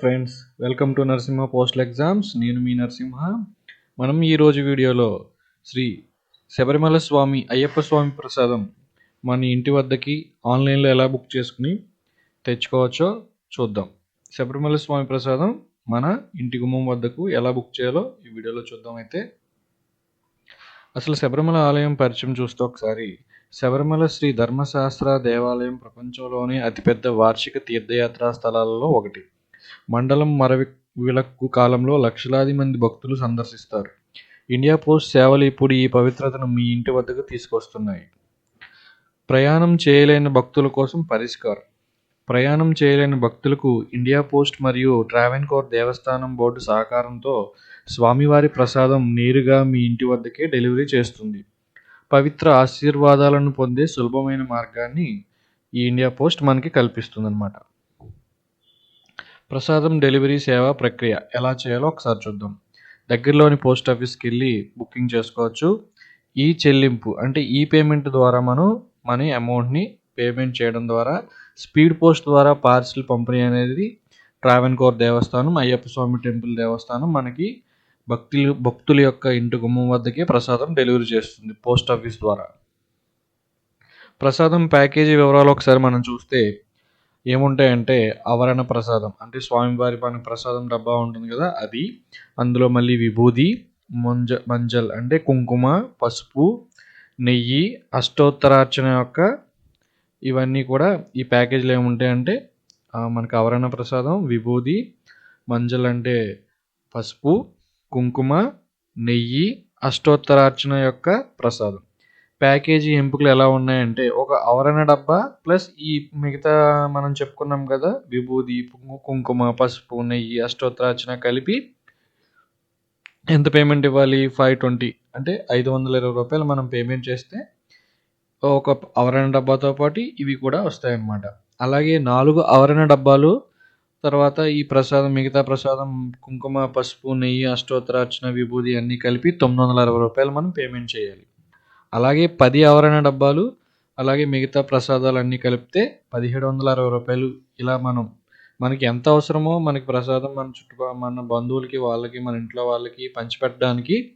Friends welcome to Narasimha postal exams నేను మీ నరసింహ మనం ఈరోజు వీడియోలో శ్రీ శబరిమల స్వామి అయ్యప్ప స్వామి ప్రసాదం మన ఇంటి వద్దకి ఆన్లైన్లో ఎలా బుక్ చేసుకుని తెచ్చుకోవచ్చో చూద్దాం. శబరిమల స్వామి ప్రసాదం మన ఇంటి గుమ్మం వద్దకు ఎలా బుక్ చేయాలో ఈ వీడియోలో చూద్దాం అయితే. అసలు శబరిమల ఆలయం పరిచయం చూస్తే ఒకసారి శబరిమల శ్రీ ధర్మశాస్త్ర దేవాలయం ప్రపంచంలోనే అతిపెద్ద వార్షిక తీర్థయాత్రా స్థలాలలో ఒకటి. మండలం మరవి విలక్కు కాలంలో లక్షలాది మంది భక్తులు సందర్శిస్తారు. ఇండియా పోస్ట్ సేవలు ఇప్పుడు ఈ పవిత్రతను మీ ఇంటి వద్దకు తీసుకొస్తున్నాయి. ప్రయాణం చేయలేని భక్తుల కోసం పరిష్కారం. ప్రయాణం చేయలేని భక్తులకు ఇండియా పోస్ట్ మరియు ట్రావెన్కోర్ దేవస్థానం బోర్డు సహకారంతో స్వామివారి ప్రసాదం నేరుగా మీ ఇంటి వద్దకే డెలివరీ చేస్తుంది. పవిత్ర ఆశీర్వాదాలను పొందే సులభమైన మార్గాన్ని ఈ ఇండియా పోస్ట్ మనకి కల్పిస్తుందన్నమాట. ప్రసాదం డెలివరీ సేవ ప్రక్రియ ఎలా చేయాలో ఒకసారి చూద్దాం. దగ్గరలోని పోస్ట్ ఆఫీస్కి వెళ్ళి బుకింగ్ చేసుకోవచ్చు. ఈ చెల్లింపు అంటే ఈ పేమెంట్ ద్వారా మనం మనీ అమౌంట్ని పేమెంట్ చేయడం ద్వారా స్పీడ్ పోస్ట్ ద్వారా పార్సిల్ పంపిణీ అనేది ట్రావెన్కోర్ దేవస్థానం అయ్యప్ప స్వామి టెంపుల్ దేవస్థానం మనకి భక్తులు భక్తుల యొక్క ఇంటి గుమ్మం వద్దకే ప్రసాదం డెలివరీ చేస్తుంది పోస్ట్ ఆఫీస్ ద్వారా. ప్రసాదం ప్యాకేజీ వివరాలు ఒకసారి మనం చూస్తే ఏముంటాయంటే ఆవరణ ప్రసాదం. అంటే స్వామివారి పని ప్రసాదం డబ్బా ఉంటుంది కదా అది. అందులో మళ్ళీ విభూది మంజ మంజల్ అంటే కుంకుమ పసుపు నెయ్యి అష్టోత్తరార్చన యొక్క ఇవన్నీ కూడా ఈ ప్యాకేజీలో ఏముంటాయంటే మనకు ఆవరణ ప్రసాదం విభూది మంజల్ అంటే పసుపు కుంకుమ నెయ్యి అష్టోత్తరార్చన యొక్క ప్రసాదం. ప్యాకేజీ ఎంపికలు ఎలా ఉన్నాయంటే ఒక ఆవరణ డబ్బా ప్లస్ ఈ మిగతా మనం చెప్పుకున్నాం కదా విభూది కుంకుమ పసుపు నెయ్యి అష్టోత్తరాచన కలిపి ఎంత పేమెంట్ ఇవ్వాలి? ఫైవ్ ట్వంటీ అంటే ఐదు వందల ఇరవై రూపాయలు మనం పేమెంట్ చేస్తే ఒక ఆవరణ డబ్బాతో పాటు ఇవి కూడా వస్తాయన్నమాట. అలాగే నాలుగు ఆవరణ డబ్బాలు తర్వాత ఈ ప్రసాదం మిగతా ప్రసాదం కుంకుమ పసుపు నెయ్యి అష్టోత్తరార్చన విభూది అన్నీ కలిపి తొమ్మిది వందల అరవై రూపాయలు మనం పేమెంట్ చేయాలి. అలాగే పది ఆవరణ డబ్బాలు అలాగే మిగతా ప్రసాదాలు అన్నీ కలిపితే పదిహేడు వందల అరవై రూపాయలు. ఇలా మనం మనకి ఎంత అవసరమో మనకి ప్రసాదం మన చుట్టుపక్కల మన బంధువులకి వాళ్ళకి మన ఇంట్లో వాళ్ళకి పంచిపెట్టడానికి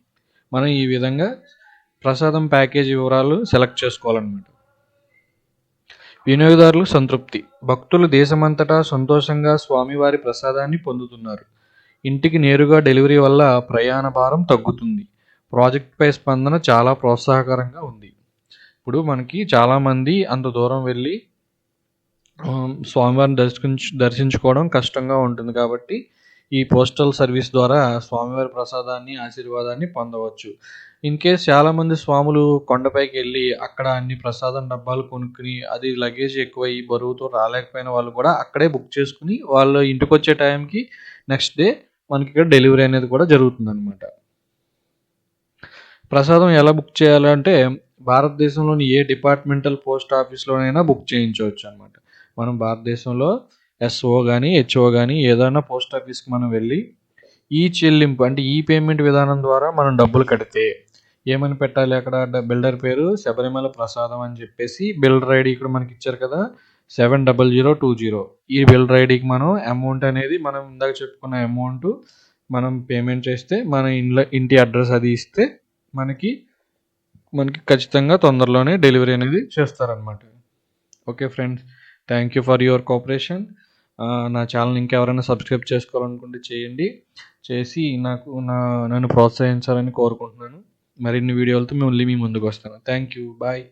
మనం ఈ విధంగా ప్రసాదం ప్యాకేజీ వివరాలు సెలెక్ట్ చేసుకోవాలన్నమాట. వినియోగదారులు సంతృప్తి. భక్తులు దేశమంతటా సంతోషంగా స్వామివారి ప్రసాదాన్ని పొందుతున్నారు. ఇంటికి నేరుగా డెలివరీ వల్ల ప్రయాణ భారం తగ్గుతుంది. ప్రాజెక్ట్పై స్పందన చాలా ప్రోత్సాహకరంగా ఉంది. ఇప్పుడు మనకి చాలామంది అంత దూరం వెళ్ళి స్వామివారిని దర్శించు దర్శించుకోవడం కష్టంగా ఉంటుంది కాబట్టి ఈ పోస్టల్ సర్వీస్ ద్వారా స్వామివారి ప్రసాదాన్ని ఆశీర్వాదాన్ని పొందవచ్చు. ఇన్ కేస్ చాలామంది స్వాములు కొండపైకి వెళ్ళి అక్కడ అన్ని ప్రసాదం డబ్బాలు కొనుక్కుని అది లగేజ్ ఎక్కువ బరువుతో రాలేకపోయిన వాళ్ళు కూడా అక్కడే బుక్ చేసుకుని వాళ్ళు ఇంటికి వచ్చే టైంకి నెక్స్ట్ డే మనకి ఇక్కడ డెలివరీ అనేది కూడా జరుగుతుంది అనమాట ప్రసాదం ఎలా బుక్ చేయాలంటే భారతదేశంలోని ఏ డిపార్ట్మెంటల్ పోస్ట్ ఆఫీస్లోనైనా బుక్ చేయించవచ్చు అనమాట మనం భారతదేశంలో ఎస్ఓ కానీ హెచ్ఓ కానీ ఏదైనా పోస్ట్ ఆఫీస్కి మనం వెళ్ళి ఈ చెల్లింపు అంటే ఈ పేమెంట్ విధానం ద్వారా మనం డబ్బులు కడితే ఏమని పెట్టాలి అక్కడ? బిల్డర్ పేరు శబరిమల ప్రసాదం అని చెప్పేసి బిల్డర్ ఐడి ఇక్కడ మనకి ఇచ్చారు కదా seven double zero two zero. ఈ బిల్డర్ ఐడికి మనం అమౌంట్ అనేది మనం ఇందాక చెప్పుకున్న అమౌంట్ మనం పేమెంట్ చేస్తే మన ఇంట్లో ఇంటి అడ్రస్ అది ఇస్తే మనకి మనకి ఖచ్చితంగా తొందరలోనే డెలివరీ అనేది చేస్తారనమాట okay friends thank you for your cooperation నా ఛానల్ ఇంకెవరైనా సబ్స్క్రైబ్ చేసుకోవాలనుకుంటే చేయండి. చేసి నాకు నా నన్ను ప్రోత్సహించాలని కోరుకుంటున్నాను. మరిన్ని వీడియోలతో మేము మీ ముందుకు వస్తాను. Thank you bye